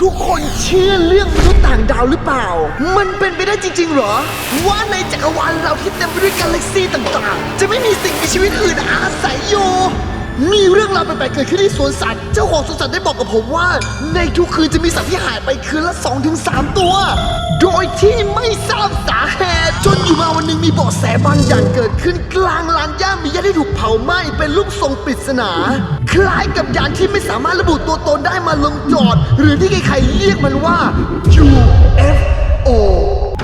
ทุกคนเชื่อเรื่องมนุษย์ต่างดาวหรือเปล่า มันเป็นไปได้จริง ๆ หรอ ว่าในจักรวาลเราที่เต็มไปด้วยกาแล็กซีต่างๆ จะไม่มีสิ่งมีชีวิตอื่นอาศัยอยู่ มีเรื่องราวแปลกๆเกิดขึ้นที่สวนสัตว์ เจ้าของสวนสัตว์ได้บอกกับผมว่า ในทุกคืนจะมีสัตว์ที่หายไปคืนละ 2-3 ตัว โดยที่ไม่ทราบสาเหตุ จนอยู่มาวันหนึ่งมีเบาะแสบางอย่างเกิดขึ้นกลางลานหญ้ามีญาที่ถูกเผาไหม้เป็นรูปทรงปริศนา คล้ายกับยานที่ไม่สามารถระบุตัวตนได้มาลงจอด หรือที่ใครๆเรียกมันว่า UFO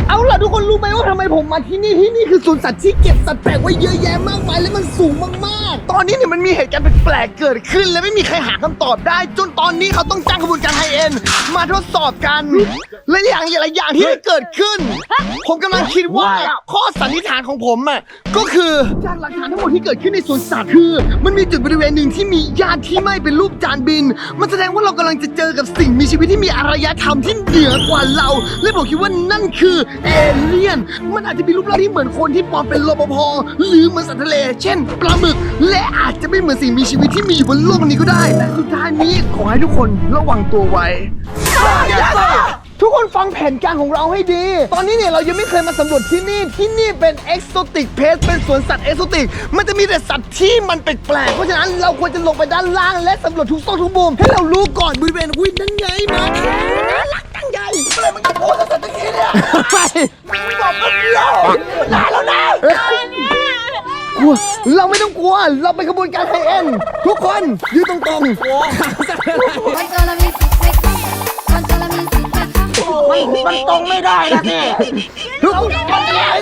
เอาล่ะทุกคนรู้ไหมว่าทำไมผมมาที่นี่ที่นี่คือสวนสัตว์ที่เก็บสัตว์แปลกไว้เยอะแยะมากมายและมันสูงมากๆ ตอนนี้เนี่ยมันมีเหตุการณ์แปลกๆเกิดขึ้น และไม่มีใครหาคำตอบได้ จนตอนนี้เขาต้องจ้างขบวนการไฮเอ็นมาทดสอบกัน และอย่างหลายอย่างที่ได้เกิดขึ้น ผมกำลังคิดว่าข้อสันนิษฐานของผมอะก็คือจากหลักฐานทั้งหมดที่เกิดขึ้นในสวนสัตว์คือ มันมีจุดบริเวณหนึ่งที่มีญาติที่ไหม่เป็นรูปจานบิน มันแสดงว่าเรากำลังจะเจอกับสิ่งมีชีวิตที่มีอารยธรรมที่เหนือกว่าเรา และผมคิดว่านั่นคือเอเลี่ยน มันอาจจะมีรูปร่างที่เหมือนคนที่ปลอมเป็นรปภหรือเหมือนสัตว์ทะเล เช่น ปลาหมึก และอาจจะไม่เหมือนสิ่งมีชีวิตที่มีอยู่บนโลกนี้ก็ได้แต่สุดท้ายนี้ขอให้ทุกคนระวังตัวไว้ ทุกคนฟังแผนการของเราให้ดี ตอนนี้เนี่ยเรายังไม่เคยมาสำรวจที่นี่ ที่นี่เป็นเอ็กโซติกเพสเป็นสวนสัตว์เอ็กโซติก มันจะมีแต่สัตว์ที่มันแปลกๆ เพราะฉะนั้นเราควรจะลงไปด้านล่างและสำรวจทุกซอกทุกมุมให้เรารู้ก่อนบริเวณวินนั่นไงมาแค่น่ารัก ตั้งใหญ่อะไรมันจะโพสสัตว์ตะกี้เนี่ยไปบอกมันเดียวนานแล้วนะกลัวเราไม่ต้องกลัว เราเป็นขบวนการไฮเอ็นทุกคนยืนตรงๆ Controla mi secreto, controla mi secreto. มันตรงไม่ได้นะพี่ทุกคน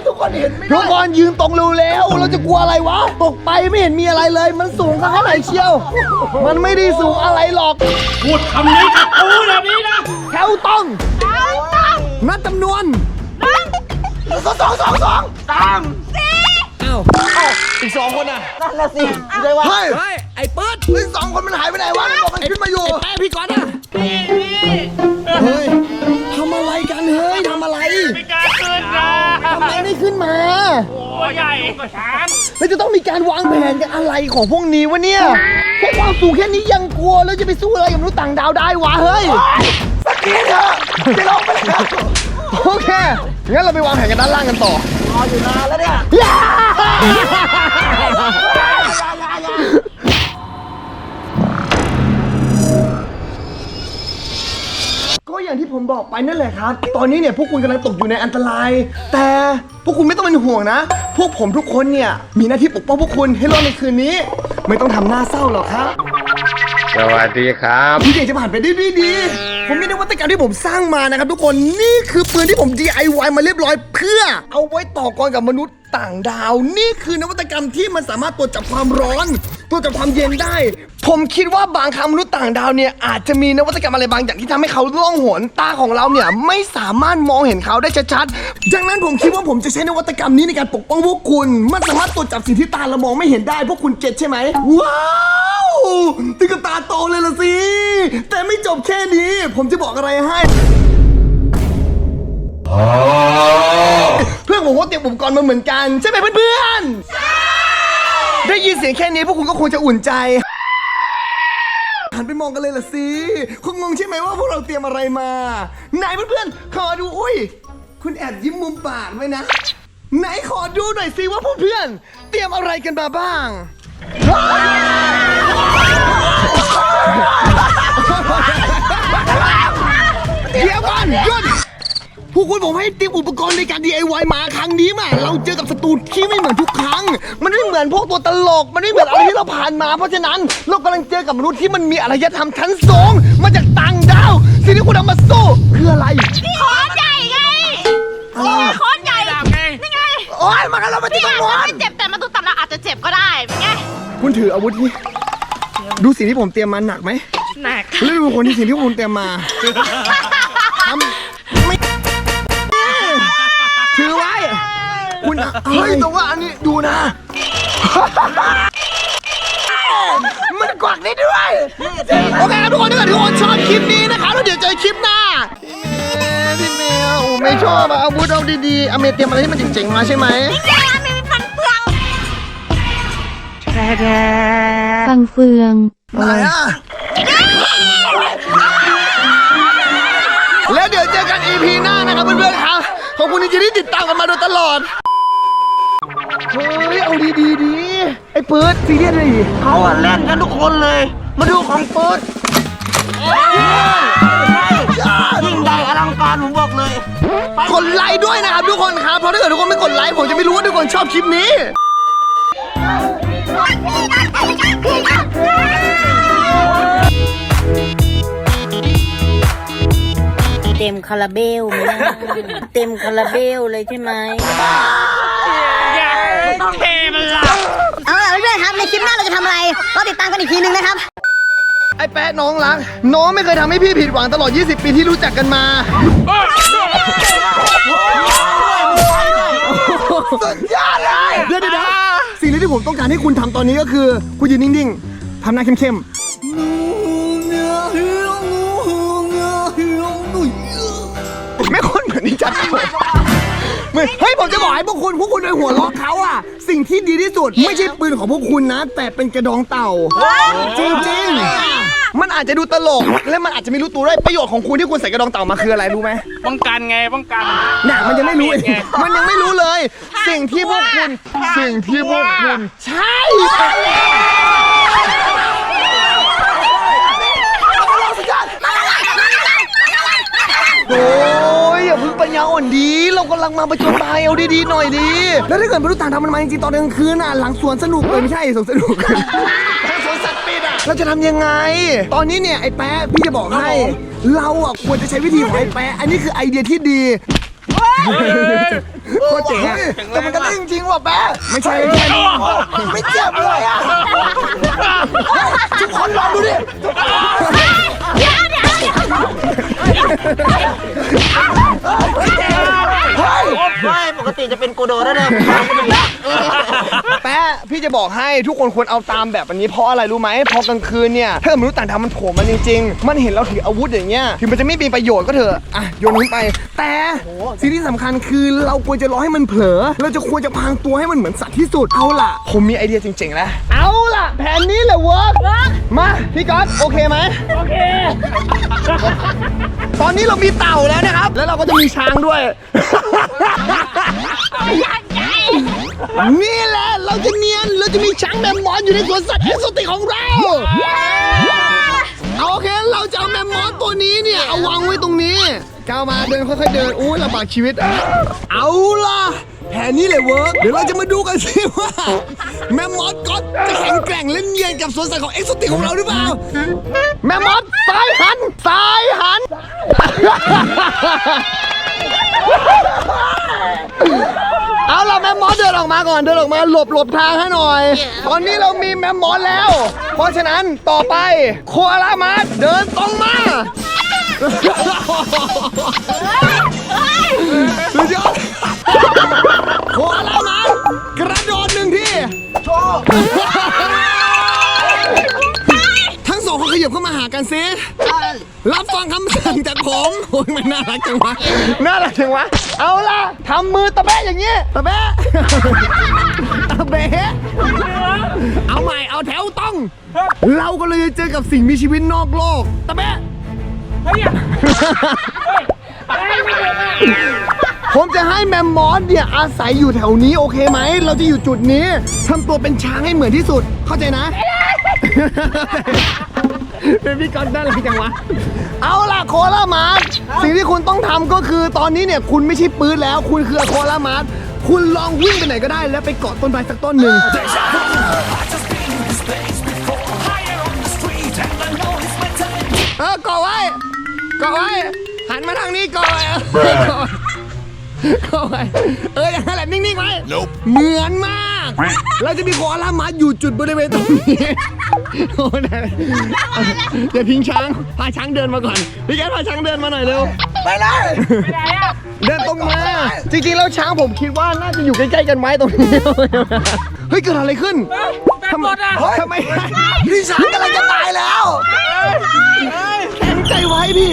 ทุกคนเห็นทุกคนยืนตรงเร็วๆเราจะกลัวอะไรวะ ตกไปไม่เห็นมีอะไรเลย มันสูงแค่ไหนเชียว มันไม่ได้สูงอะไรหรอก พูดคำนี้กับกูแบบนี้นะ แถวต้องนัดจำนวนสองสองสองสองตามอีกสองคนอะนั่นละสิได้ว่าเฮ้ยเฮ้ยไอ้เปิดไอ้สองคนมันหายไปไหนวะมันบอกมันขึ้นมาอยู่ไอ้พี่ก่อนอะเฮ้ยทำอะไรกันเฮ้ยทำอะไรไม่กล้าขึ้นนะทำไมไม่ขึ้นมาโอ้ใหญ่กว่าฉันแล้วจะต้องมีการวางแผนกันอะไรของพวกนี้วะเนี่ยแค่ความสูงแค่นี้ยังกลัวแล้วจะไปสู้อะไรกับมนุษย์ต่างดาวได้วะเฮ้ยสั กทีเถอะจะลงไปแล้วโอเค งั้นเราไปวางแผนกันด้านล่างกันต่อ รออยู่นานแล้วเนี่ยย่าก็อย่างที่ผมบอกไปนั่นแหละครับ ตอนนี้เนี่ยพวกคุณกำลังตกอยู่ในอันตราย แต่พวกคุณไม่ต้องเป็นห่วงนะ พวกผมทุกคนเนี่ยมีหน้าที่ปกป้องพวกคุณให้รอดในคืนนี้ ไม่ต้องทำหน้าเศร้าหรอกครับ สวัสดีครับ ทุกอย่างจะผ่านไปได้ด้วยดี ผมมีนวัตกรรมที่ผมสร้างมานะครับทุกคนนี่คือปืนที่ผม DIY มาเรียบร้อยเพื่อเอาไว้ต่อกรกับมนุษย์ ต่างดาว นี่คือนวัตกรรมที่มันสามารถตรวจจับความร้อนตรวจจับความเย็นได้ ผมคิดว่าบางครั้งมนุษย์ต่างดาวเนี่ยอาจจะมีนวัตกรรมอะไรบางอย่างที่ทำให้เขาล่องหนตาของเราเนี่ยไม่สามารถมองเห็นเขาได้ชัดๆดังนั้นผมคิดว่าผมจะใช้นวัตกรรมนี้ในการปกป้องพวกคุณ มันสามารถตรวจจับสิ่งที่ตาเรามองไม่เห็นได้พวกคุณเก็ตใช่ไหมว้าวถึกตาโตเลยละสิแต่ไม่จบแค่นี้ ผมจะบอกอะไรให้ เพื่อนผมก็เตรียมอุปกรณ์มาเหมือนกัน ใช่ไหมเพื่อนๆได้ยินเสียงแค่นี้พวกคุณก็คงจะอุ่นใจหันไปมองกันเลยล่ะสิคงงงใช่ไหมว่าพวกเราเตรียมอะไรมา ไหนเพื่อนๆ ขอดู อุ้ย คุณแอบยิ้มมุมปากไว้นะ ไหนขอดูหน่อยสิว่าพวกเพื่อน เตรียมอะไรกันมาบ้าง เดี๋ยวก่อนหยุด พวกคุณผมให้เตรียมอุปกรณ์ในการ DIY มาครั้งนี้มา เราเจอกับศัตรูที่ไม่เหมือนทุกครั้ง มันไม่เหมือนพวกตัวตลก มันไม่เหมือนอะไรที่เราผ่านมา เพราะฉะนั้นเรากำลังเจอกับมนุษย์ที่มันมีอารยธรรมชั้นสูงมาจากต่างดาวสิ่งที่คุณเอามาสู้คืออะไรคอนใหญ่ไงโอ้ยคอนใหญ่นี่ไงโอ๊ยมากันเรามาที่นี่ตำรวจไม่เจ็บแต่มาตุตับเราอาจจะเจ็บก็ได้เป็นไงคุณถืออาวุธนี่ดูสิ่งที่ผมเตรียมมาหนักไหมหนักแล้วดูคนที่สิ่งที่คุณเตรียมมาทำไม่ คุณอะเฮ้ยแต่ว่าอันนี้ดูนะ มันกวักได้ด้วย โอเคครับทุกคนถ้าเกิดทุกคนชอบคลิปนี้นะคะแล้วเดี๋ยวเจอคลิปหน้าพี่เมย์พี่เมย์โอ้ไม่ชอบอะอาวุธเอาดีๆอเมย์เตรียมอะไรที่มันเจ๋งๆมาใช่ไหมแย่ไม่มีฟันเฟืองฟังเฟืองอะไรอะแล้วเดี๋ยวเจอกัน EP หน้านะครับเพื่อนๆครับ ขอบคุณจริงๆที่ติดตามกันมาโดยตลอด เฮ้ยเอาดีดีๆดีไอ้เปิดซีเรียสเลยดิเขาอะเล่นกันทุกคนเลย มาดูของเปิดยิ่งใหญ่อลังการผมบอกเลย กดไลค์ด้วยนะครับทุกคนครับเพราะถ้าเกิดทุกคนไม่กดไลค์ผมจะไม่รู้ว่าทุกคนชอบคลิปนี้ เต็มคาราเบลไหมล่ะเต็มคาราเบลเลยใช่ไหม เทมันละเอาล่ะเพื่อนๆครับ ในคลิปหน้าเราจะทำอะไรก็ติดตามกันอีกทีนึงนะครับ ไอ้แป๊ะน้องรัก น้องไม่เคยทำให้พี่ผิดหวังตลอด 20 ปีที่รู้จักกันมา สุดยอดเลยเดี๋ยวเดี๋ยวเดี๋ยวสิ่งที่ผมต้องการให้คุณทำตอนนี้ก็คือ คุณยืนนิ่งๆทำหน้าเข้มๆไม่คนเหมือนนินจา เหมือนเฮ้ยผมจะบอกให้พวกคุณพวกคุณไปหัวล้อเขาอะสิ่งที่ดีที่สุดไม่ใช่ปืนของพวกคุณนะ แต่เป็นกระดองเต่า จริงๆ มันอาจจะดูตลก และมันอาจจะไม่รู้ตัวด้วยประโยชน์ของคุณที่คุณใส่กระดองเต่ามาคืออะไรรู้ไหมป้องกันไงป้องกัน น่ะมันยังไม่รู้เองมันยังไม่รู้เลย สิ่งที่พวกคุณ สิ่งที่พวกคุณใช่โอ้ อ่อนดีเรากำลังมาประจนภัยเอาดีๆหน่อยดี แล้วถ้าเกิดมนุษย์ต่างดาวมันมาจริงๆตอนกลางคืนน่ะหลังสวนสนุกเลยไม่ใช่สวนสนุกหลังสวนสัตว์ปิดอะ เราจะทำยังไง ตอนนี้เนี่ยไอ้แป๊ะพี่จะบอกให้ เราอะควรจะใช้วิธีของไอ้แป๊ะอันนี้คือไอเดียที่ดีโคตรเจ๋งอะแต่มันก็ได้จริงๆว่ะแป๊ะไม่ใช่แค่นี้ไม่เจ็บเลยอะทุกคนลองดูดิ ไม่ปกติจะเป็นโกโดนั่นเองแป๊ะพี่จะบอกให้ทุกคนควรเอาตามแบบอันนี้เพราะอะไรรู้ไหมพอกลางคืนเนี่ยถ้าเกิดมนุษย์ต่างดาวมันโผล่มาจริงๆ มันเห็นเราถืออาวุธอย่างเงี้ยถึงมันจะไม่มีประโยชน์ก็เถอะอะโยนทิ้งไป แต่สิ่งที่สำคัญคือเราควรจะรอให้มันเผลอเราจะควรจะพรางตัวให้มันเหมือนสัตว์ที่สุดเอาล่ะ ผมมีไอเดียจริงๆแล้วเอาล่ะ แผนนี้แหละเวิร์กมาพี่ก๊อตโอเคไหมโอเค ตอนนี้เรามีเต่าแล้วนะครับ แล้วเราก็จะมีช้างด้วย นี่แหละเราจะเนียนเราจะมีช้างแมมมอสอยู่ในสวนสัตว์เอ็กโซติกของเราเอาโอเคเราจะเอาแมมมอสตัวนี้เนี่ยเอาวางไว้ตรงนี้ก้าวมาเดินค่อยๆเดินอู้ลำบากชีวิต เอาล่ะ แผนนี้เลยเวิร์กเดี๋ยวเราจะมาดูกันสิว่า แมมมอสก็จะแข็งแกร่งและเนียนกับสวนสัตว์ของเอ็กโซติกของเราหรือเปล่า แมมมอสซ้ายหันซ้ายหัน เอาล่ะแมมมอสเดินออกมาก่อนเดินออกมาหลบหลบทางให้หน่อย ตอนนี้เรามีแมมมอสแล้ว เพราะฉะนั้นต่อไปโคอาลามาสเดินตรงมาสุด โคอาลามาสกระโดดหนึ่งทีทั้งสองคนขยับเข้ามาหากันซิรับฟังคำสั่งจากผมโอ้ยมันน่ารักจังวะน่ารักจังวะเอาล่ะทำมือตะแบะอย่างนี้ตะแบะตะแบะเอาใหม่เอาแถวต้อง เราก็เลยจะเจอกับสิ่งมีชีวิตนอกโลกตะแบะ ผมจะให้แมมมอสเนี่ยอาศัยอยู่แถวนี้โอเคไหม เราจะอยู่จุดนี้ทำตัวเป็นช้างให้เหมือนที่สุด เข้าใจนะ เป็นพี่ก๊อตน่ารักจังวะ เอาล่ะโคลามาร์สสิ่งที่คุณต้องทำก็คือตอนนี้เนี่ยคุณไม่ใช่ปืนแล้ว คุณคือโคลามาร์สคุณลองวิ่งไปไหนก็ได้ แล้วไปเกาะต้นไม้สักต้นหนึ่งเออเกาะไว้เกาะไว้ หันมาทางนี้กาะไว้เออเกาะไว้าไว้เอออย่างนั้นแหละนิ่งๆไว้ เหมือนมาก เราจะมีโคอลามาอยู่จุดบริเวณตรงนี้โอ้ได้เลยอย่าทิ้งช้าง พาช้างเดินมาก่อน พี่แกพาช้างเดินมาหน่อยเร็ว ไปเลยเดินตรงมา จริงๆแล้วช้างผมคิดว่าน่าจะอยู่ใกล้ๆกันไหมตรงนี้ เฮ้ยเกิดอะไรขึ้นทำไมทำไมพี่ช้างกำลังจะตายแล้วแข็งใจไว้พี่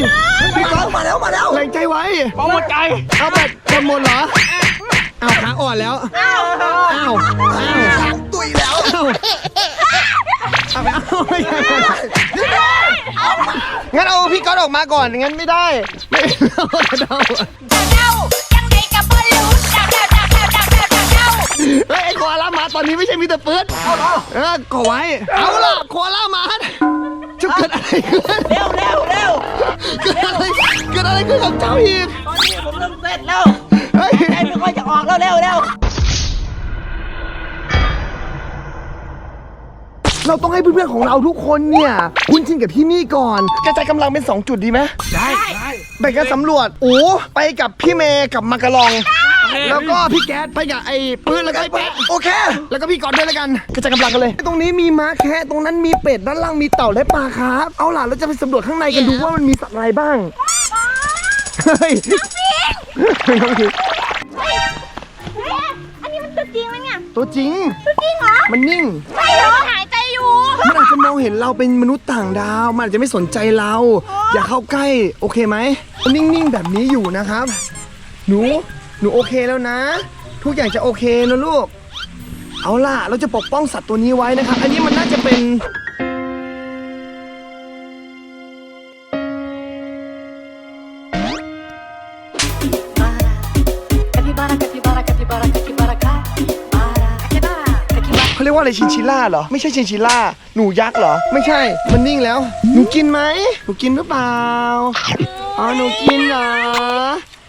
พี่ก๊อฟมาแล้วมาแล้วแรงใจไว้ป้องหมดใจเอาแบตหมดหมดเหรอเอาขาอ่อนแล้วอ้าเอ้าเอ้าวตุยแล้วเอาเอาเอางั้นเอาพี่ก๊อตออกมาก่อนงั้นไม่ได้ไม่เอาเฮ้ยไอ้โคอาล่ามาตอนนี้ไม่ใช่มีแต่เฟิร์สเอาเหรอเออขอไว้เอาล่ะโคอาล่ามาจะเกิดอะไรขึ้นเร็วเร็วเร็ว เกิดอะไรเกิดอะไรขึ้นกับเจ้าอีกตอนนี้ผมเริ่มเสร็จแล้วเฮ้ยใจไม่ค่อยจะออกแล้วเร็วเร็วเราต้องให้เพื่อนๆของเราทุกคนเนี่ยคุ้นชินกับที่นี่ก่อน กระจายกำลังเป็น 2 จุดดีไหมได้ได้แบ่งกันสำรวจโอ้ไปกับพี่เมย์กับมากะลองโอเค แล้วก็พี่แก๊สไปกับไอ้ปืนแล้วก็ไอ้แปะโอเค แล้วก็พี่กอดด้วยแล้วกันกระจายกำลังกันเลยตรงนี้มีม้าแคะตรงนั้นมีเป็ดด้านล่างมีเต่าและปลาครับเอาล่ะเราจะไปสำรวจข้างในกันดูว่ามันมีสัตว์อะไรบ้างเฮ้ยน้องพิงเฮ้ยอันนี้มันตัวจริงไหมเนี่ยตัวจริง ตัวจริงเหรอมันนิ่งใช่เหรอหายใจอยู่มันอาจจะมองเห็นเราเป็นมนุษย์ต่างดาว มันอาจจะไม่สนใจเรา อย่าเข้าใกล้ โอเคไหม นิ่ง ๆ แบบนี้อยู่นะครับ หนู หนูโอเคแล้วนะ ทุกอย่างจะโอเคนะลูก เอาล่ะ เราจะปกป้องสัตว์ตัวนี้ไว้นะครับ อันนี้มันน่าจะเป็นเขาเรียกว่าอะไรชินชิล่าเหรอ ไม่ใช่ชินชิล่า หนูยักษ์เหรอ ไม่ใช่ มันนิ่งแล้ว หนูกินไหม หนูกินหรือเปล่า อ๋อ หนูกินเหรอ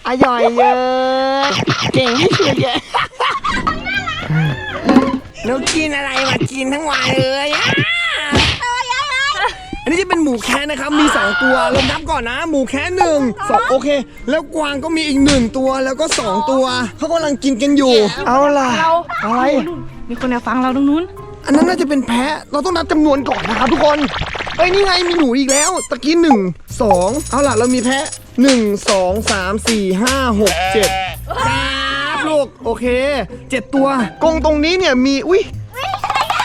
อร่อยเยอะเก่งที่สุดเลยหนูกินอะไรมากินทั้งวันเลยอะอันนี้จะเป็นหมูแคะนะครับ มี 2 ตัวเรานับก่อนนะ หมูแคะหนึ่งสองโอเค แล้วกวางก็มีอีกหนึ่งตัวแล้วก็ 2 ตัวเขากำลังกินกันอยู่ เอาล่ะอะไร มีคนแอบฟังเราตรงนู้น อันนั้นน่าจะเป็นแพะ เราต้องนับจำนวนก่อนนะครับทุกคน เฮ้ยนี่ไงมีหนูอีกแล้วตะกี้หนึ่งสองเอาล่ะเรามีแพะหนึ่งสองสามสี่ห้าหกเจ็ดครับลูกโอเคเจ็ดตัวกรงตรงนี้เนี่ยมีอุ้ย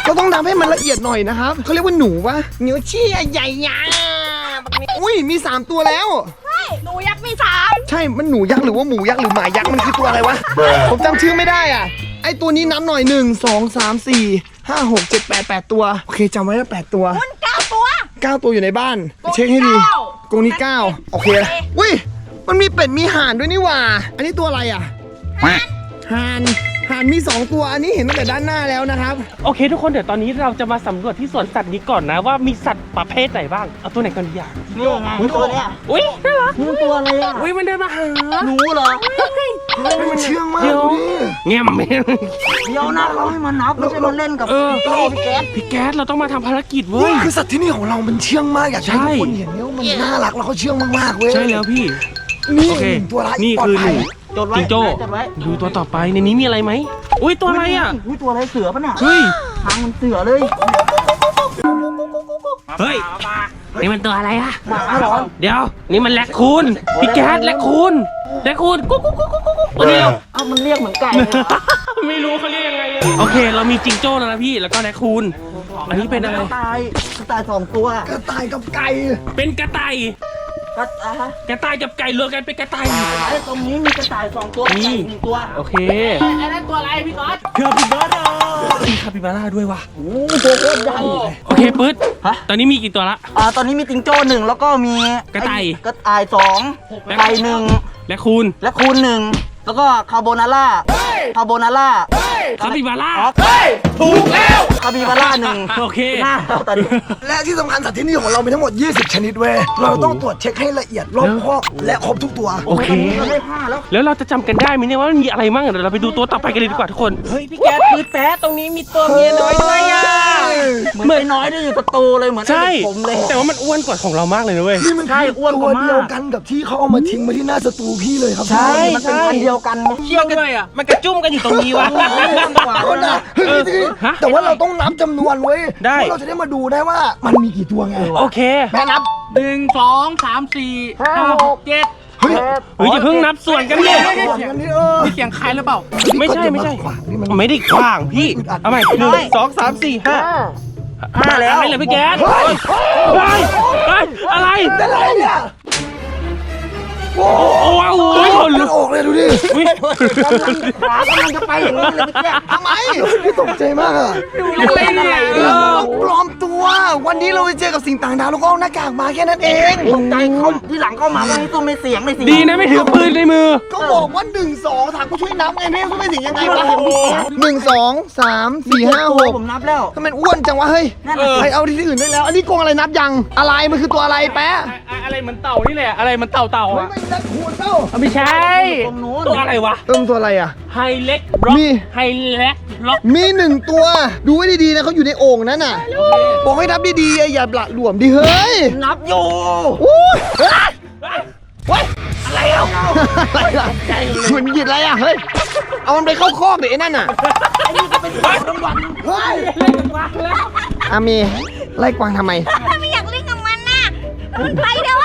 เราต้องนับให้มันละเอียดหน่อยนะครับเขาเรียกว่าหนูปะเหนียวเชี่ยใหญ่ยาอุ้ยมีสามตัวแล้วเฮ้ยหนูยักษ์มีสามใช่มันหนูยักษ์หรือว่าหมูยักษ์หรือหมายักษ์มันคือตัวอะไรวะ ผมจำชื่อไม่ได้อะ ไอตัวนี้นับหน่อยหนึ่งสองสามสี่ห้าหกเจ็ดแปดแปดตัว โอเคจำไว้แล้วแปดตัว คุณเก้าตัว เก้าตัวอยู่ในบ้าน เช็คให้ดีเก้ากรงนี้เก้าโอเคละอุ้ยมันมีเป็ดมีห่านด้วยนี่หว่า อันนี้ตัวอะไรอะห่านห่านมีสองตัวอันนี้เห็นตั้งแต่ด้านหน้าแล้วนะครับ โอเค ทุกคนเดี๋ยวตอนนี้เราจะมาสำรวจที่สวนสัตว์นี้ก่อนนะว่ามีสัตว์ประเภทไหนบ้างเอาตัวไหนก่อนดีอะนี่ไงตัวเนี้ยอุ้ยน่ารักนี่ตัวอะไรอะอุ้ยมันเดินมาหาหนูเหรอ มันเชื่องมากเดี๋ยวดูดิเงี้ยมเดี๋ยวนะเขาให้มานับไม่ใช่มาเล่นกับเออพี่แก๊สพี่แก๊สเราต้องมาทำภารกิจเว้นี่ย คือสัตว์ที่นี่ของเรามันเชื่องมากอยากให้ใช่ ทุกคนเห็นเนี่ยว่ามันน่ารักแล้วก็เชื่องมากๆเว้ยใช่แล้วพี่ นี่โอเค หนึ่งตัวร้ายนี่ปลอดคือหภันูยจดไว้จิงโจ้จดไว้ดูตัวต่อไปในนี้มีอะไรไหมอุ้ยตัวอะไรอะอุ้ยตัวอะไรเสือปะเนี่ยเฮ้ย ทางมันเสือเลยเฮ้ย นี่มันตัวอะไรอะหมาเหรอเดี๋ยว นี่มันแรคคูนพี่แก๊สแรคคูนแรคคูนกุ๊กกุ๊กกุ๊กกุ๊กกุ๊กตัวนี้เร็วเอ้ามันเรียกเหมือนไก่เลยไม่รู้เขาเรียกยังไงเลยโอเค เรามีจิงโจ้แล้วนะพี่ แล้วก็แรคคูนอันนี้เป็นอะไร กระต่ายกระต่ายสองตัว กระต่ายกับไก่ เป็นกระต่าย กระต่ายฮะกระต่ายกับไก่รวมกันเป็นกระต่ายไอ้ตรงนี้มีกระต่ายสองตัวนี่ไก่หนึ่งตัวโอเคอันนั้นตัวอะไรพี่ก๊อตคาปิบาร่ามีคาปิบาร่าด้วยว่ะโอ้โหตัวโคตรใหญ่ โอเคปึ๊ดฮะ ตอนนี้มีกี่ตัวละ อ่าตอนนี้มีจิงโจ้หนึ่งแล้วก็มีกระต่าย ไอ้กระต่ายสองไก่หนึ่งแรคคูนและคูณหนึ่งแล้วก็คาโบนาร่าคาโบนาร่า คาปิบาร่าอ๋อถูกแล้วคาบิบาร่าหนึ่งโอเคหน้าเราตอนนี้และที่สำคัญสัตว์ที่นี่ของเรามีทั้งหมด 20 ชนิดเว้ยเราต้องตรวจเช็คให้ละเอียดรอบคอบและครบทุกตัว โอเคเราได้ห้าแล้ว แล้วเราจะจำกันได้ไหมเนี่ยว่ามันมีอะไรมั่งเดี๋ยวเราไปดูตัวต่อไปกันเลยดีกว่าทุกคน เฮ้ยพี่แก๊สปืดแป๊ะตรงนี้มีตัวเมียน้อยด้วยอะเหมือนไอ้น้อยที่อยู่ประตูเลยเหมือนใช่ไอ้ผมเลย แต่ว่ามันอ้วนกว่าของเรามากเลยนะเว้ยนี่มันใช่อ้วนกตัวว่าเดียวมากกันกับที่เขาเอามาทิ้งไว้ที่หน้าสตูพี่เลยครับ ใช่ทุกคนมันเป็นพันธุ์เดียวกันไงเชี่ยวด้วยอะมันกระจุ่มกันอยู่ตรงนี้วะเอานะเฮ้ยพี่ฮะแต่ว่าเราต้องนับจำนวนเว้ยได้ เพราะเราจะได้มาดูได้ว่ามันมีกี่ตัวไงโอเค แม่นับ หนึ่งสองสามสี่ห้าหกเจ็ดเฮ้ยเฮ้ยอย่าเพิ่งนับส่วนกันดิส่วนกันนี่เออมีเสียงใครหรือเปล่า ไม่ใช่ไม่ใช่ขวางนี่มัน ไม่ได้ขว้างพี่เอาใหม่หนึ่งสองสามสี่ห้าห้าแล้วอะไรเลยพี่แก๊สเฮ้ย เฮ้ยเฮ้ยอะไรอะไรเนี่ย โอ้โหโอ้ยขนเลืลุอกดออกเลยเลยดูดิกำลังขากำลังจะไปอย่างนี้เลยพี่แจ๊คทำไมพี่ตกใจมากอะอะไรเนี่ยเราปลอมตัว วันนี้เราไปเจอกับสิ่งต่างดาวแล้วก็เอาหน้ากากมาแค่นั้นเองตกใจเขาที่หลังเข้ามาว่าให้ตุ้มไม่เสียงไม่เสียงดีนะไม่ถือปืนในมือ ก็บอกว่าหนึ่งสองถามกูช่วยนับไงพี่ช่วยไม่ถึงยังไงวะหนึ่งสองสามสี่ห้าหกผมนับแล้วทำไมอ้วนจังวะเฮ้ยนั่นน่ะไปเอาที่อื่นได้แล้ว อันนี้โกงอะไรนับยังอะไรมันคือตัวอะไรแป๊ะอะไรเหมันเต่านี่แหละอะไรเหมันเต่าเต่าเฮ้ยอะไม่ได้ขวดเต้าไม่ใช่ ตรงนู้นตัวอะไรวะเติมตัวอะไรอะ ไฮเล็กล็อกมี ไฮเล็กล็อกมีหนึ่งตัว ดูไว้ดีๆนะเขาอยู่ในโอ่งนั้นน่ะ บอกให้นับดีๆอย่าหละหลวมดิเฮ้ยนับอยู่อู้ยเฮ้ยเฮ้ยอะไรอะอะไรอะมันหยิดอะไรอะเฮ้ยเอามันไปเข้าคอกเดี๋ยวไอ้นั่นน่ะเฮ้ยอามีไล่กวางทำไมไม่อยากเล่นกับมันน่ะไปเดี๋ยวอะโอเค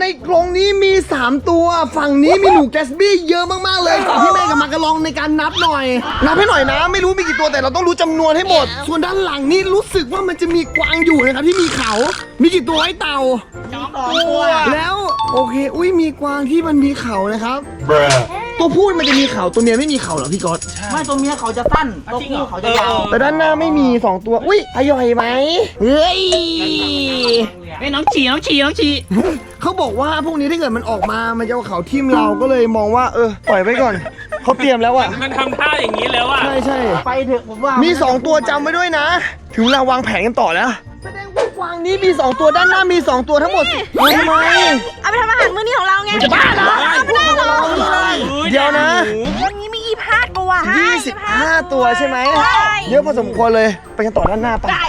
ในกรงนี้มี 3 ตัว ฝั่งนี้มีหนูแกสบี้เยอะมากๆเลยฝากพี่แม่กับมากระลองในการนับหน่อย นับให้หน่อยนะ ไม่รู้มีกี่ตัวแต่เราต้องรู้จำนวนให้หมด ส่วนด้านหลังนี่รู้สึกว่ามันจะมีกวางอยู่นะครับที่มีเขา มีกี่ตัวไอ้เต่า สองตัว แล้วโอเค อุ้ยมีกวางที่มันมีเขานะครับ ตัวพูดมันจะมีเขาตัวเมียไม่มีเขาเหรอพี่ก๊อตไม่ตัวเมียเขาจะสั้นตัวผู้เขาจะยาวแต่ด้านหน้าไม่มี2ตัว อุ้ยอร่อยไหมเฮ้ยไอ้น้องฉี่น้องฉี่น้องฉี่เขาบอกว่าพวกนี้ถ้าเกิดมันออกมามันจะเอาเขาทิ่มเราก็เลยมองว่า เออปล่อยไว้ก่อนเขาเตรียมแล้วอะมันทำท่าอย่างนี้แล้วอะใช่ใช่ไปเถอะผมว่ามีมี2ตัวจำไว้ด้วยนะ ถึงเวลาวางแผนกันต่อแล้วแสดงว่าก วางนี้มี 2 ตัวด้านหน้ามี 2 ตัวทั้งหมดทำไมเอาไปทำอาหารมื้อนี้ของเราไงจะบ้าเหรอเอาไม่ได้หรอกเดี๋ยวนะ วันนี้มียี่ห้าตัวฮะ25 ตัวใช่ไหมใช่เยอะพอสมควรเลยไปกันต่อด้านหน้าไปได้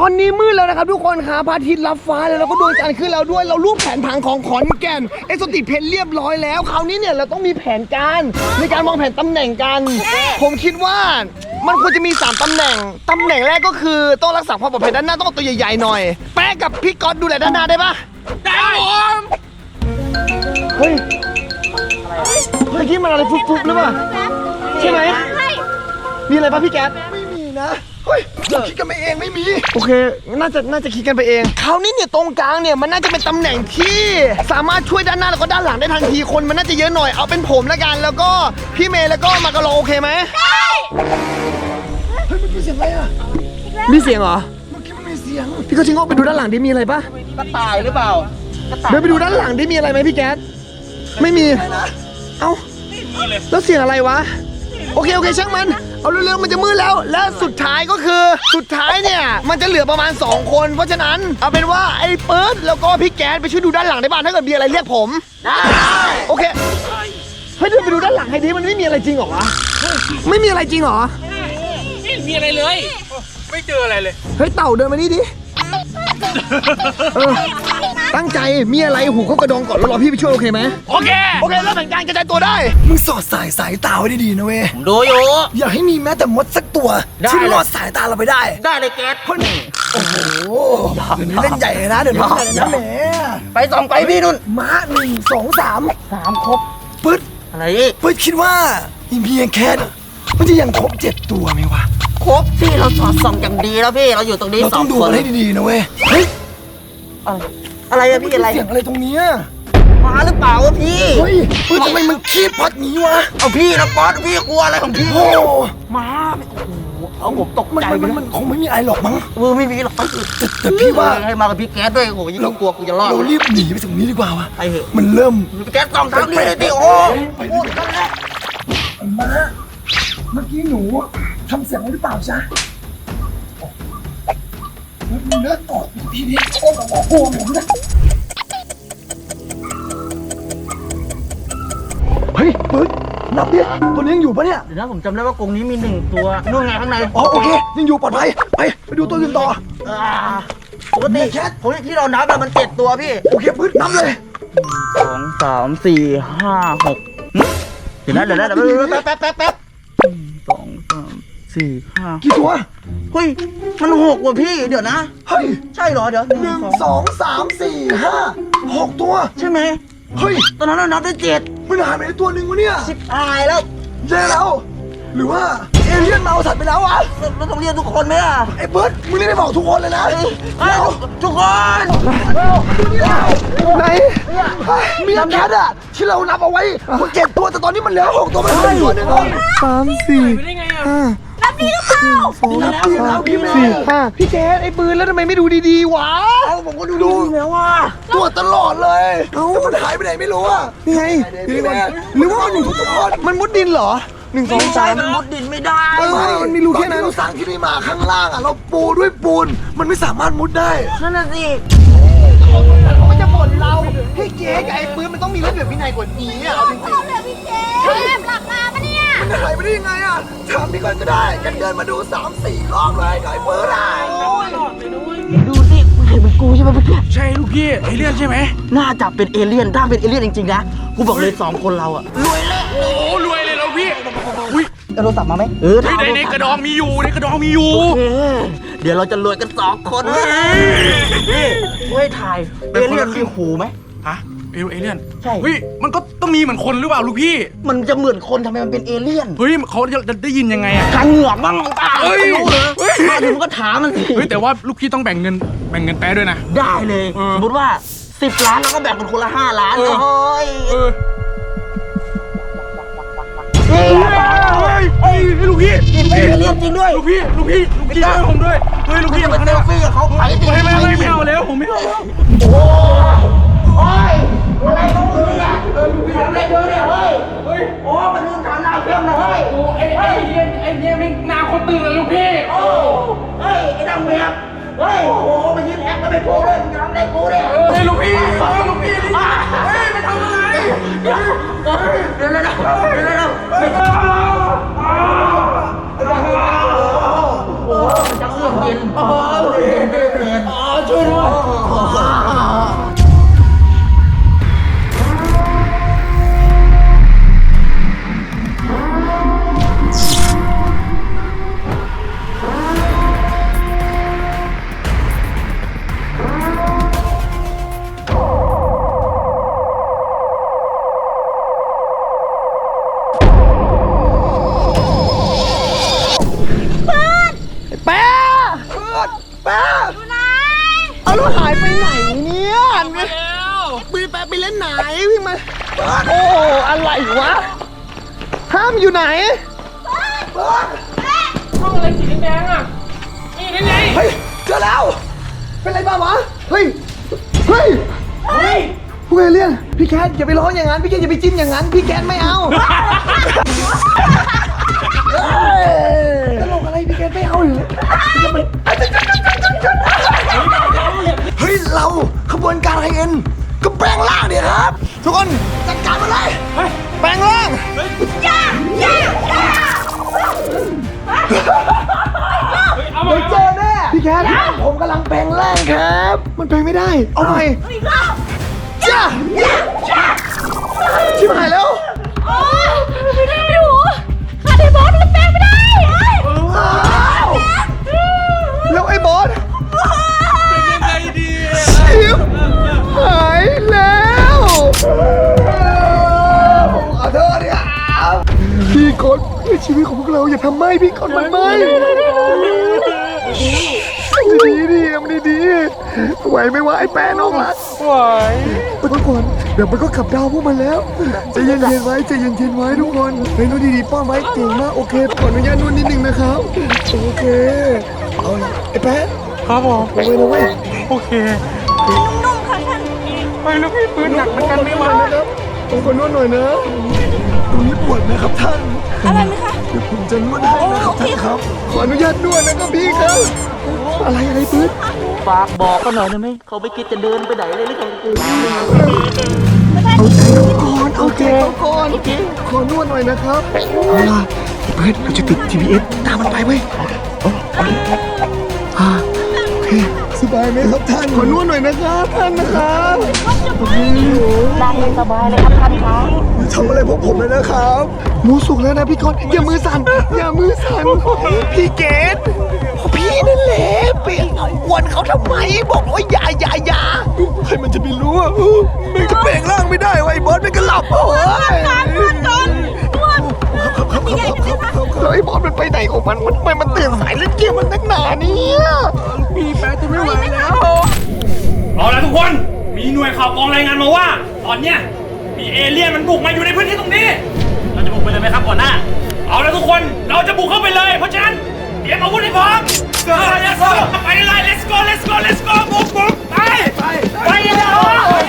ตอนนี้มืดแล้วนะครับทุกคนครับพระอาทิตย์รับฟ้าแล้วแล้วก็ดวงจันทร์ขึ้นแล้วด้วยเรารูปแผนผังของขอนแก่นเอ็กโซติกเพนเรียบร้อยแล้วคราวนี้เนี่ยเราต้องมีแผนการในการวางแผนตำแหน่งกัน ผมคิดว่า มันควรจะมี 3ตำแหน่งตำแหน่งแรกก็คือต้องรักษาความปลอดภัยด้านหน้าต้องเอาตัวใหญ่ๆหน่อย แป๊ะกับพี่ก๊อตดูแลด้านหน้าได้ปะได้ผมเฮ้ยเมื่อกี้มันอะไรฟุบๆหรือเปล่าใช่ไหมใช่มีอะไรปะพี่แก๊สไม่มีนะ เฮ้ยเราคิดกันไปเองไม่มี โอเค น่าจะ น่าจะคิดกันไปเอง คราวนี้เนี่ยตรงกลางเนี่ย มันน่าจะเป็นตำแหน่งที่สามารถช่วยด้านหน้าแล้วก็ด้านหลังได้ทันที คนมันน่าจะเยอะหน่อย เอาเป็นผมแล้วกัน แล้วก็พี่เมย์แล้วก็มากะโลโอเคไหมเฮ้ยมันมีเสียงอะไรอะ มีเสียงเหรอ เมื่อกี้มันมีเสียง พี่ก็ชิงออกไปดูด้านหลังดิมีอะไรปะกระต่ายหรือเปล่าเดินไปดูด้านหลังดิมีอะไรไหมพี่แก๊สไม่มี เอ้าแล้วเสียงอะไรวะ โอเค โอเคช่างมัน เอาเร็วๆมันจะมืดแล้ว และสุดท้ายก็คือ สุดท้ายเนี่ย มันจะเหลือประมาณ 2 คน เพราะฉะนั้นเอาเป็นว่าไอ้เปิร์ดแล้วก็พี่แก๊สไปช่วยดูด้านหลังได้บ้างถ้าเกิดมีอะไรเรียกผมได้โอเคเฮ้ยเดินไปดูด้านหลังให้ดิมันไม่มีอะไรจริงเหรอวะไม่มีอะไรจริงเหรอไม่มีอะไรเลย ไม่เจออะไรเลยเฮ้ยเต่าเดินมานี่ดิ เออตั้งใจมีอะไรหูเข้ากระดองก่อนแล้วรอพี่ไปช่วยโอเคไหมโอเค โอเคเริ่มแบ่งการกระจายตัวได้ มึงสอดสายสายตาไว้ดีๆนะเว้ยผมดูอยู่ อย่าให้มีแม้แต่มดสักตัวได้ ที่รอดสายตาเราไปได้ ได้เลยแก๊สโอ้โหเดี๋ยวนี้เล่นใหญ่เลยนะเดี๋ยวนี้เล่นใหญ่เลยนะแหมไปส่องไปพี่นุ่นม้าหนึ่งสองสามสามครบปึ๊ดอะไรอีกปึ๊ดคิดว่าอีเพียงแค่น่ะมันจะยังครบเจ็ดตัวไหมวะ ครบพี่เราสอดส่องอย่างดีแล้วพี่เราอยู่ตรงนี้เราสต้อองงดูคนมันให้ดีๆนะเว้ย เฮ้ยอะไรอะพี่อะไรเสียงอะไรตรงเนี้ยมาหรือเปล่าวะพี่เฮ้ยเฮ้ยทำไมมันขี้พัดงี้วะ เอาพี่นะป๊อตพี่กลัวอะไรของพี่โอ้โหมาโอ้โหเอาผมตกมันใจมันไปมันเลยมันคงไม่มีอะไรหรอกมั้ง เออไม่มีหรอกแต่แต่พี่ว่า ให้มากับพี่แก๊สด้วยโอ้โหยิ่งกลัวกูจะรอดเรารีบหนีไปตรงนี้ดีกว่าวะ ไปเถอะมันเริ่มพี่แก๊สส่องทางนี้เลยดิโอ้โหพูดกันแหละ มาเมื่อกี้หนู ทำเสียงอะไรหรือเปล่าจ๊ะแล้วมึงเลิกกอดพี่นี่โอ้โหโอ้โหนะเฮ้ยปึ๊ดนับดิตัวนี้ยังอยู่ปะเนี่ย เดี๋ยวนะผมจำได้ว่ากรงนี้มีหนึ่งตัวนู่นไงข้างในอ๋อโอเคยังอยู่ปลอดภัยไปไปดูตัวอื่นต่ออ่าปกติผมที่เรานับอะมันเจ็ดตัวพี่โอเคปึ๊ดนับเลยสองสามสี่ห้าหกหึเดี๋ยวนะเดี๋ยวนะเดี๋ยวนะแป๊บแป๊บแป๊บแป๊บหนึ่งสองสาม สี่ห้ากี่ตัว เฮ้ย มันหกว่ะพี่ เดี๋ยวนะ เฮ้ยใช่เหรอ เดี๋ยวหหนึ่นึ่งงสองสองสามสี่ห้าหกตัว ใช่ไหม เฮ้ย ตอนนั้นเรานับได้เจ็ดมันหายไปได้ตัวหนึ่งวะเนี่ยสิบอายแล้วแย่แล้ว หรือว่าเอเลี่ยนมาเอาสัตว์ไปแล้ววะเราเราต้องเรียกทุกคนไหมอะไอ้เบิร์ดมึงนี่ไม่บอกทุกคนเลยนะเอ้ยเอ้ยทุกคนไหนมีแคทอะที่เรานับเอาไว้มันเจ็ดตัวแต่ตอนนี้มันเหลือหกตัวมันเหลือตัวหนึงสามสี่ไปได้ไงอะห้า นับดีหรือเปล่าสองสี่ห้าพี่แกไอ้ปืนแล้วทำไมไม่ดูดีๆวะเอาผมก็ดูดูแล้วว่าตัวตลอดเลยเอ้ามันหายไปไหนไม่รู้อะนี่ไงนี่ไงหรือว่ามันอยู่ทุกคนมันมุดดินเหรอหนึ่งสองสามมันมุดดินไม่ได้เออมันมีรูแค่นั้นเราสร้างที่นี่มาข้างล่างอะเราปูด้วยปูนมันไม่สามารถมุดได้นั่นน่ะสิมันจะบ่นเราให้เจ๊กับไอ้ปืนมันต้องมีระเบียบวินัยกว่านี้อะเอาจริงเอาเลยพี่เจมส์หลับมาปะเนี่ยๆ มันหายไปได้ยังไงอะถามพี่ก่อนก็ได้ กันเดินมาดูสามสี่รอบเลยกับไอ้ปืนอะดูสิมึงเห็นเป็นกูใช่ไหมเมื่อกี้ใช่ลูกพี่เอเลี่ยนใช่ไหมน่าจะเป็นเอเลี่ยนถ้าเป็นเอเลี่ยนจริงๆนะ กูบอกเลยสองคนเราอะโอ้รวยเลยแล้วพี่อุ้ยเอาโทรศัพท์มาไหมเออในในกระดองมีอยู่ในกระดองมีอยู่เออเดี๋ยวเราจะรวยกันสองคนเว้ยนี่ช่วยถ่ายเอเลี่ยนมีหูไหมฮะ เอเอเลี่ยนใช่ เฮ้ยมันก็ต้องมีเหมือนคนหรือเปล่าลูกพี่ มันจะเหมือนคนทำไมมันเป็นเอเลี่ยนเฮ้ยเขาจะจะได้ยินยังไงอะทางเหงือกบ้างเปล่าเฮ้ยไม่รู้เหรอเฮ้ย มาถึงก็ถามมันสิเฮ้ยแต่ว่าลูกพี่ต้องแบ่งเงินแบ่งเงินแป๊ะด้วยนะ ได้เลย เออสมมติว่า 10 ล้านเราก็แบ่งกันคนละ 5 ล้านเออ โอ้ยเออเฮ้ยเฮ้ยลูกพี่เป็นเอเลี่ยนจริงด้วย ลูกพี่ลูกพี่ลูกพี่ช่วยผมด้วยเฮ้ยลูกพี่จะไปเซลฟี่กับเขาไปสิ ไม่ไม่ไม่ไม่เอาแล้วผมไม่เอาแล้วอ อะไรของมึงเธออไปอะไรเจอเนี่ยเฮ้ยเฮ้ยโอ้มันลืมถามนายเข้มนะเฮ้ยโอ้ไอ้ไอ้เหี้ยไอ้เหี้ยไม่นาคนตื่นเลยลูกพี่โอ้เฮ้ยไอ้ดำเมียเฮ้ยโอ้โหมายืนแอคกันไปโผล่เลยมึงทำอะไรกูเนี่ยเฮ้ยลูกพี่เฮ้ยลูกพี่ดิเฮ้ยไปทำอะไรเดี๋ยวเดี๋ยวเดี๋ยวเดี๋ยวเดี๋ยวเดี๋ยวโอ้มันจะเอื้อมเย็นโอ้เย็นเย็นเย็นช่วยด้วยำลังแปลงร่างครับ มันแปลงไม่ได้ เอาใหม่จ้าชิบหายแล้วโอ้ยไม่ได้ไม่รู้ขาดไอ้บอสมันแปลงไม่ได้เอ้ยอ้าวแล้วไอ้บอสยังไงดีชิบหายแล้วเอาเธอเนี่ยพี่กดเพื่อชีวิตของพวกเราอย่าทำไหมพี่กดมันไหม ดีดีมันดีดีไหวไหมวะไอ้แปะน้องรักไหวทุกคนเดี๋ยวมันก็ขับดาวพวกมันแล้วใจเย็นๆไว้ใจเย็นๆไว้ทุกคนเฮ้ยนวดดีๆป้อนไว้เก่งมากโอเคขออนุญาตนวดนิดนึงนะครับโอเคเอาละไอ้แป๊ครับผมลงไปเลยเว้ยโอเคนุ่มๆค่ะท่านไปลูกพี่ปืนหนักเหมือนกันไม่ไหวนะครับผมขอนวดหน่อยนะตรงนี้ปวดไหมครับท่าน อะไรไหมคะ เดี๋ยวผมจะนวดให้นะครับท่านครับ ขออนุญาตนวดนะครับพี่ครับ อะไรอะไรปื๊ดฝากบอกก็หน่อยได้ไหมเขาไม่คิดจะเดินไปไหนเลยหรือไงกูเอาใจเขาก่อนเอาใจเขาก่อนขอนวดหน่อยนะครับเอาล่ะเบิร์ดเราจะติด GPS ตามมันไปเว้ยเอาเอาอ่าโอเคสบายไหมครับท่านขอนวดหน่อยนะครับท่านนะครับโอ้โหนั่งให้สบายเลยครับท่านครับทำอะไรพวกผมเลยนะครับหมูสุกแล้วนะพี่กอนอย่ามือสั่นอย่ามือสั่นพี่เกดพี่ นั่นแหละไปเอากวนเขาทำไม บอกว่าอย่าอย่าอย่าใครมันจะไปรู้อะมันก็แปลงร่างไม่ได้วะไอ้บอสมันก็หลับโอ้ยแล้วไอ้บอสมันไปไหนของมันมันทำไมมันตื่นสายเล่นเกมมันนักหนาเนี่ยพี่แป๊ะจะไม่ไหวแล้วเอาละทุกคน มีหน่วยข่าวกรองรายงานมาว่าตตอนเนี้ยมีเอเลี่ยนมันบุกมาอยู่ในพื้นที่ตรงนี้ เราจะบุกไปเลยไหมครับก่อนหน้า เอาละทุกคน เราจะบุกเข้าไปเลย เพราะฉะนั้นเตรียมอาวุธให้พร้อม เออ let's go ไปเลย let's go let's go let's go บุกบุกไปไปไปเลย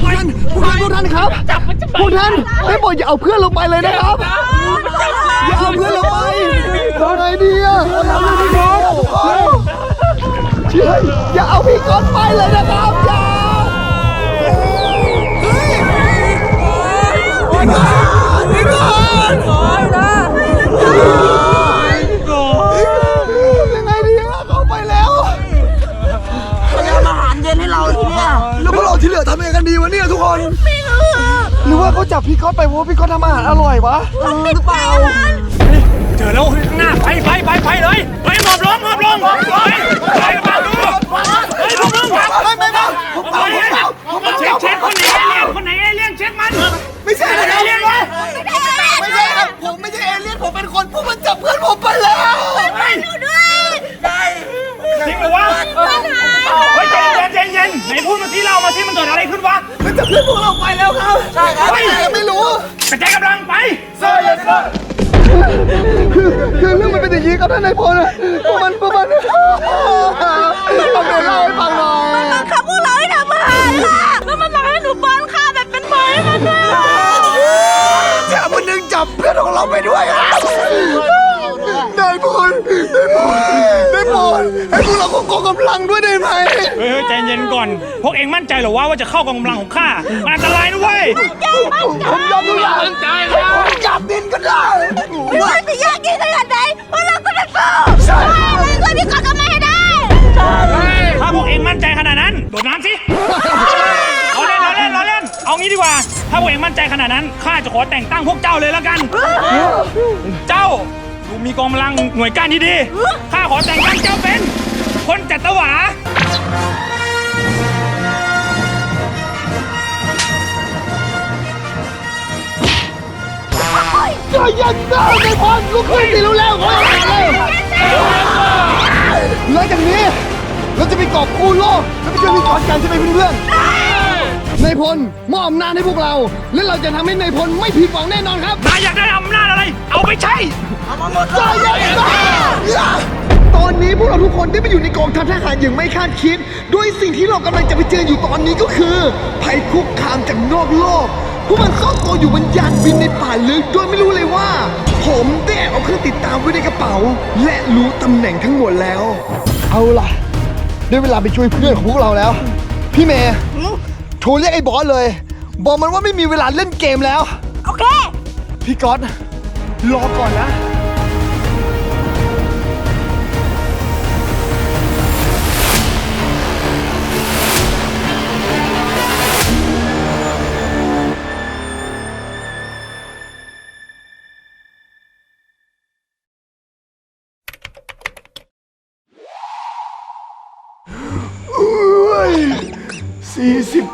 พวกท่านพวกท่านพวกท่านครับพวกท่านได้โปรดอย่าเอาเพื่อนลงไปเลยนะครับอย่าเอาเพื่อนลงไปทำไงดีอะทำไงดีครับเชื่ออย่าเอาพี่ก้อนไปเลยนะครับอย่าฮ้ยพี่ก้อนพี่ก้อนยังไเราที่เหลือทำยังไงกันดีวะเนี่ยทุกคน ไม่รู้หรือว่าเขาจับพี่ก๊อตไปเพราะว่าพี่ก๊อตทำอาหารอร่อยวะเออหรือเปล่า เจอแล้วข้างหน้าไปไปไปไปเลยไปหมอบลงหมอบลงไปไปมาดูไปหมอบลงไม่ไม่ไม่ผมไปเปล่าผมเปล่าผมเปล่า เช็คเช็คคนไหนเอเลี่ยนคนไหนเอเลี่ยนเช็คมันไม่ใช่นะครับเลี่ยนวะไม่ใช่ครับผมไม่ใช่เอเลี่ยนผมเป็นคนพวกมันจับเพื่อนผมไปแล้วจริงเหรอวะ เฮ้ยใจเย็นใจเย็นไหนพูดมาที่เรามาที่มันเกิดอะไรขึ้นวะมันจับเพื่อนพวกเราไปแล้วครับ ใช่ครับไม่รู้กระจายกำลังไปคือคือเรื่องมันเป็นอย่างนี้ครับท่านนายพลอะพวกมันพวกมันเอาเดี๋ยวเล่าให้ฟังหน่อยบังคับพวกเราให้ทำอาหารค่ะแล้วมันบอกให้หนูป้อนข้าวแบบเป็นหมอยมันด้วยแถมมันยังจับเพื่อนของเราไปด้วยอะนายพ ลนายพลนายพลให้พวกเรากองกำลังด้วยได้ไหมเฮ้ยใจเย็นก่อน พวกเองมั่นใจเหรอว่าว่าจะเข้ากองกำลังของข้า มันอันตรายนะเว้ย ผมยอมทุกอย่างผมจับดินก็ได้ไม่ว่าจะยากยิ่งขนาดไหนพวกเราก็จะสู้ใช่ช่วยพี่กอดกันมาให้ได้ถ้าพวกเองมั่นใจขนาดนั้น โดดน้ำสิเราเล่นเราเล่นเราเล่น เอางี้ดีกว่า ถ้าพวกเองมั่นใจขนาดนั้น ข้าจะขอแต่งตั้งพวกเจ้าเลยแล้วกัน เจ้า ดูมีกองกำลังหน่วยก้านที่ดีข้าขอแต่งตั้งเจ้าเป็นคนจัตวา ใจเย็นนะนายพลลุกขึ้นสิรู้แล้วขออาหารเลยแล้วจากนี้เราจะไปกอบกู้โลกแล้วไปช่วยพี่กอนกันใช่ไหมเพื่อนๆ นายพลมอบอำนาจให้พวกเรา และเราจะทำให้นายพลไม่ผิดหวังแน่นอนครับนายอยากได้อำนาจอะไร เอาไปใช้ใจเย็นนะตอนนี้พวกเราทุกคนได้ไปอยู่ในกองทัพทหารอย่างไม่คาดคิด ด้วยสิ่งที่เรากำลังจะไปเจออยู่ตอนนี้ก็คือภัยคุกคามจากนอกโลก พวกมันซ่อนตัวอยู่บนยานบินในป่าลึกโดยไม่รู้เลยว่า ผมได้แอบเอาเครื่องติดตามไว้ในกระเป๋า และรู้ตำแหน่งทั้งหมดแล้ว เอาล่ะ ได้เวลาไปช่วยเพื่อนของพวกเราแล้ว พี่เมย์ โทรเรียกไอ้บอสเลย บอกมันว่าไม่มีเวลาเล่นเกมแล้ว โอเค พี่ก๊อตรอก่อนนะ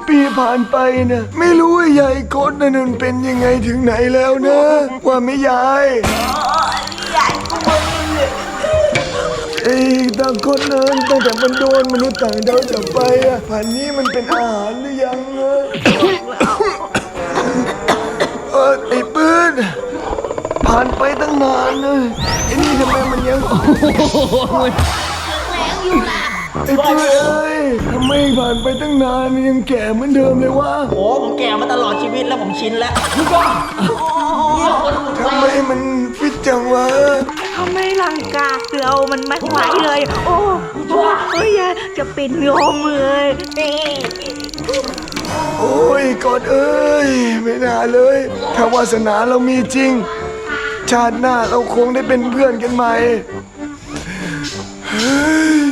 ปีผ่านไปนะไม่รู้ว่ายายโคตรนั่นเป็นยังไงถึงไหนแล้วนะ ว่าไม่ยายไอ้ตาคนนั้นตั้งแต่มันโดนมนุษย์ต่างดาวจับไปอะผ่านนี้มันเป็นอาหารหรือยังอะเออไอ้ปืนผ่านไปตั้งนานเลยไอ้นี่ทำไมมันยัง โอ้โหไอ้ปืนเอ้ยทำไมผ่านไปตั้งนานมันยังแก่เหมือนเดิมเลยวะโอ้ผมแก่มาตลอดชีวิตแล้วผมชินแล้วทำไมมันฟิตจังวะทำไมร่างกายเรามันไม่ไหวเลย โอ้โอ้เฮ้ยจะเป็นลมเลยนี่โอ้ยกอดเอ้ย ไม่น่าเลย ถ้าวาสนาเรามีจริง ชาติหน้าเราคงได้เป็นเพื่อนกันใหม่เฮ้ย